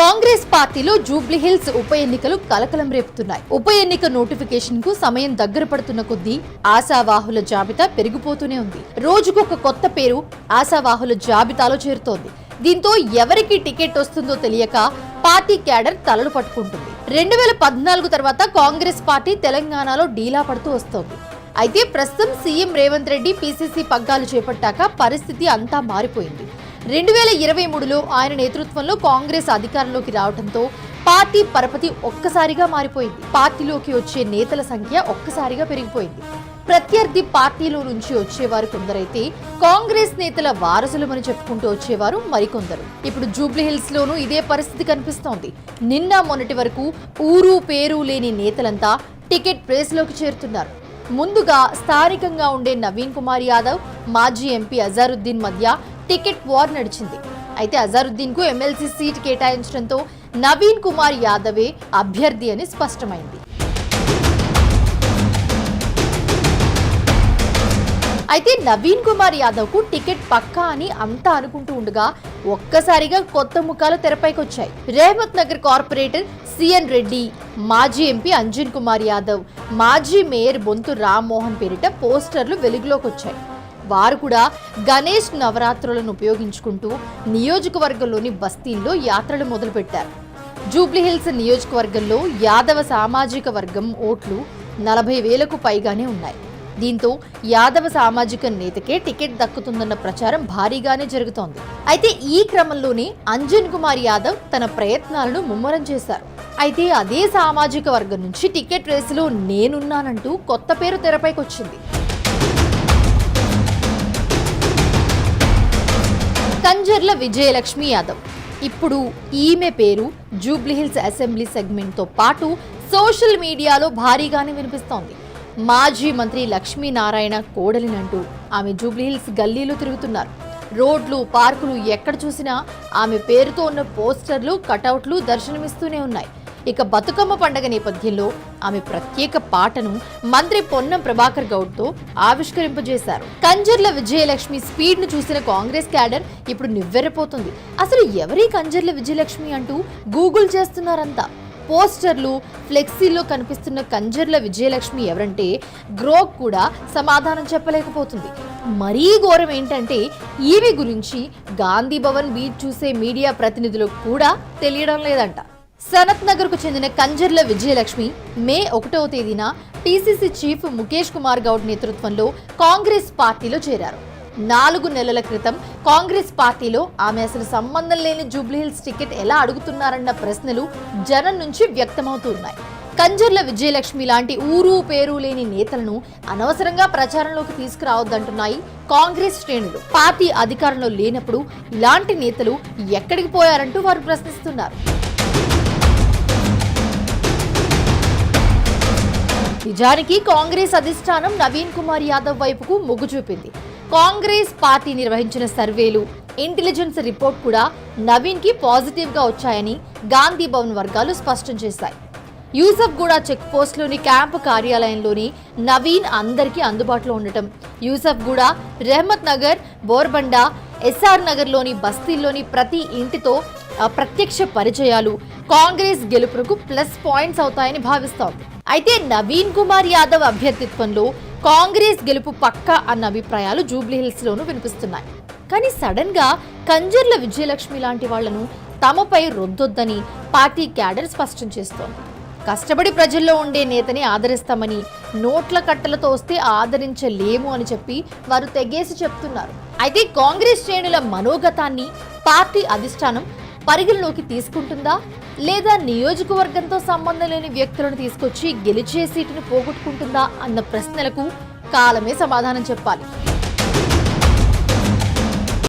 కాంగ్రెస్ పార్టీలో జూబ్లీహిల్స్ ఉప ఎన్నికలు కలకలం రేపుతున్నాయి. ఉప ఎన్నిక నోటిఫికేషన్కు సమయం దగ్గర పడుతున్న కొద్దీ ఆశావాహుల జాబితా పెరిగిపోతూనే ఉంది. రోజుకు ఒక కొత్త పేరు ఆశావాహుల జాబితాలో చేరుతోంది. దీంతో ఎవరికి టికెట్ వస్తుందో తెలియక పార్టీ క్యాడర్ తలలు పట్టుకుంటుంది. రెండు వేల పద్నాలుగు తర్వాత కాంగ్రెస్ పార్టీ తెలంగాణలో డీలా పడుతూ వస్తోంది. అయితే ప్రస్తుతం సీఎం రేవంత్ రెడ్డి పీసీసీ పగ్గాలు చేపట్టాక పరిస్థితి అంతా మారిపోయింది. రెండు వేల ఇరవై మూడులో ఆయన నేతృత్వంలో కాంగ్రెస్ అధికారంలోకి రావడంతో పార్టీ పరపతి ఒక్కసారిగా మారిపోయింది. పార్టీలోకి వచ్చే నేతల సంఖ్య ఒక్కసారిగా పెరిగిపోయింది. ప్రత్యర్థి పార్టీలో నుంచి వచ్చేవారు కొందరైతే కాంగ్రెస్ నేతల వారసులమని చెప్పుకుంటూ వచ్చేవారు మరికొందరు. ఇప్పుడు జూబ్లీహిల్స్ లోనూ ఇదే పరిస్థితి కనిపిస్తోంది. నిన్న మొన్నటి వరకు ఊరు పేరు లేని నేతలంతా టికెట్ ప్రేస్లోకి చేరుతున్నారు. ముందుగా స్థానికంగా ఉండే నవీన్ కుమార్ యాదవ్ మాజీ ఎంపీ అజారుద్దీన్ మధ్య టికెట్ వార్ నడిచింది. అయితే అజారుద్దీన్కు ఎమ్మెల్సీ సీట్ కేటాయించడంతో నవీన్ కుమార్ యాదవే అభ్యర్థి అని స్పష్టమైంది. అయితే నవీన్ కుమార్ యాదవ్కు టికెట్ పక్కా అని అంతా అనుకుంటూ ఉండగా ఒక్కసారిగా కొత్త ముఖాలు తెరపైకి వచ్చాయి. రేవత్ నగర్ కార్పొరేటర్ సిఎన్ రెడ్డి మాజీ ఎంపీ అంజన్ కుమార్ యాదవ్ మాజీ మేయర్ బొంతు రామ్మోహన్ పేరిట పోస్టర్లు వెలుగులోకి వచ్చాయి. వారు కూడా గణేష్ నవరాత్రులను ఉపయోగించుకుంటూ నియోజకవర్గంలోని బస్తీల్లో యాత్రలు మొదలుపెట్టారు. జూబ్లీహిల్స్ నియోజకవర్గంలో యాదవ సామాజిక వర్గం ఓట్లు నలభై వేలకు పైగానే ఉన్నాయి. దీంతో యాదవ సామాజిక నేతకే టికెట్ దక్కుతుందన్న ప్రచారం భారీగానే జరుగుతోంది. అయితే ఈ క్రమంలోనే అంజన్ కుమార్ యాదవ్ తన ప్రయత్నాలను ముమ్మరం చేశారు. అయితే అదే సామాజిక వర్గం నుంచి టికెట్ రేసులో నేనున్నానంటూ కొత్త పేరు తెరపైకి కంజర్ల విజయలక్ష్మి యాదవ్. ఇప్పుడు ఈమె పేరు జూబ్లీహిల్స్ అసెంబ్లీ సెగ్మెంట్తో పాటు సోషల్ మీడియాలో భారీగానే వినిపిస్తోంది. మాజీ మంత్రి లక్ష్మీనారాయణ కోడలినంటూ ఆమె జూబ్లీహిల్స్ గల్లీలో తిరుగుతున్నారు. రోడ్లు పార్కులు ఎక్కడ చూసినా ఆమె పేరుతో ఉన్న పోస్టర్లు కటౌట్లు దర్శనమిస్తూనే ఉన్నాయి. ఇక బతుకమ్మ పండగ నేపథ్యంలో ఆమె ప్రత్యేక పాటను మంత్రి పొన్నం ప్రభాకర్ గౌడ్తో ఆవిష్కరింపజేశారు. కంజర్ల విజయలక్ష్మి స్పీడ్ను చూసిన కాంగ్రెస్ క్యాడర్ ఇప్పుడు నివ్వెరపోతుంది. అసలు ఎవరి కంజర్ల విజయలక్ష్మి అంటూ గూగుల్ చేస్తున్నారంతా? పోస్టర్లు ఫ్లెక్సీలో కనిపిస్తున్న కంజర్ల విజయలక్ష్మి ఎవరంటే గ్రోక్ కూడా సమాధానం చెప్పలేకపోతుంది. మరీ ఘోరం ఏంటంటే ఈమె గురించి గాంధీ భవన్ బీచ్ చూసే మీడియా ప్రతినిధులకు కూడా తెలియడం లేదంట. సనత్ నగర్కు చెందిన కంజర్ల విజయలక్ష్మి మే ఒకటవ తేదీన టీసీసీ చీఫ్ ముఖేష్ కుమార్ గౌడ్ నేతృత్వంలో కాంగ్రెస్ పార్టీలో చేరారు. నాలుగు నెలల క్రితం కాంగ్రెస్ పార్టీలో ఆమె అసలు సంబంధం లేని జూబ్లీహిల్స్ టికెట్ ఎలా అడుగుతున్నారన్న ప్రశ్నలు జనం నుంచి వ్యక్తమవుతున్నాయి కంజర్ల విజయలక్ష్మి లాంటి ఊరు పేరు లేని నేతలను అనవసరంగా ప్రచారంలోకి తీసుకురావద్దంటున్నాయి కాంగ్రెస్ శ్రేణులు. పార్టీ అధికారంలో లేనప్పుడు ఇలాంటి నేతలు ఎక్కడికి పోయారంటూ వారు ప్రశ్నిస్తున్నారు. నిజానికి కాంగ్రెస్ అధిష్టానం నవీన్ కుమార్ యాదవ్ వైపుకు మొగ్గు చూపింది. కాంగ్రెస్ పార్టీ నిర్వహించిన సర్వేలు ఇంటెలిజెన్స్ రిపోర్ట్ కూడా నవీన్కి పాజిటివ్గా వచ్చాయని గాంధీ భవన్ వర్గాలు స్పష్టం చేశాయి. యూసఫ్ గూడా చెక్ పోస్ట్లోని క్యాంపు కార్యాలయంలోని నవీన్ అందరికీ అందుబాటులో ఉండటం యూసఫ్ గూడ రెహమత్ నగర్ బోర్బండా ఎస్ఆర్ నగర్లోని బస్తీల్లోని ప్రతి ఇంటితో ప్రత్యక్ష పరిచయాలు కాంగ్రెస్ గెలుపునకు ప్లస్ పాయింట్స్ అవుతాయని భావిస్తోంది. అయితే నవీన్ కుమార్ యాదవ్ అభ్యర్థిత్వంలో కాంగ్రెస్ గెలుపు పక్క అన్న అభిప్రాయాలు జూబ్లీహిల్స్లోనూ వినిపిస్తున్నాయి. కానీ సడన్గా కంజర్ల విజయలక్ష్మి లాంటి వాళ్ళను తమపై రొద్దొద్దని పార్టీ క్యాడర్ స్పష్టం చేస్తోంది. కష్టపడి ప్రజల్లో ఉండే నేతని ఆదరిస్తామని నోట్ల కట్టలతో వస్తే ఆదరించలేము అని చెప్పి వారు తెగేసి చెప్తున్నారు. అయితే కాంగ్రెస్ శ్రేణుల మనోగతాన్ని పార్టీ అధిష్టానం పరిగణలోకి తీసుకుంటుందా? లేదా నియోజకవర్గంతో సంబంధం లేని వ్యక్తులను తీసుకొచ్చి గెలిచే సీటును పోగొట్టుకుంటుందా అన్న ప్రశ్నలకు కాలమే సమాధానం చెప్పాలి.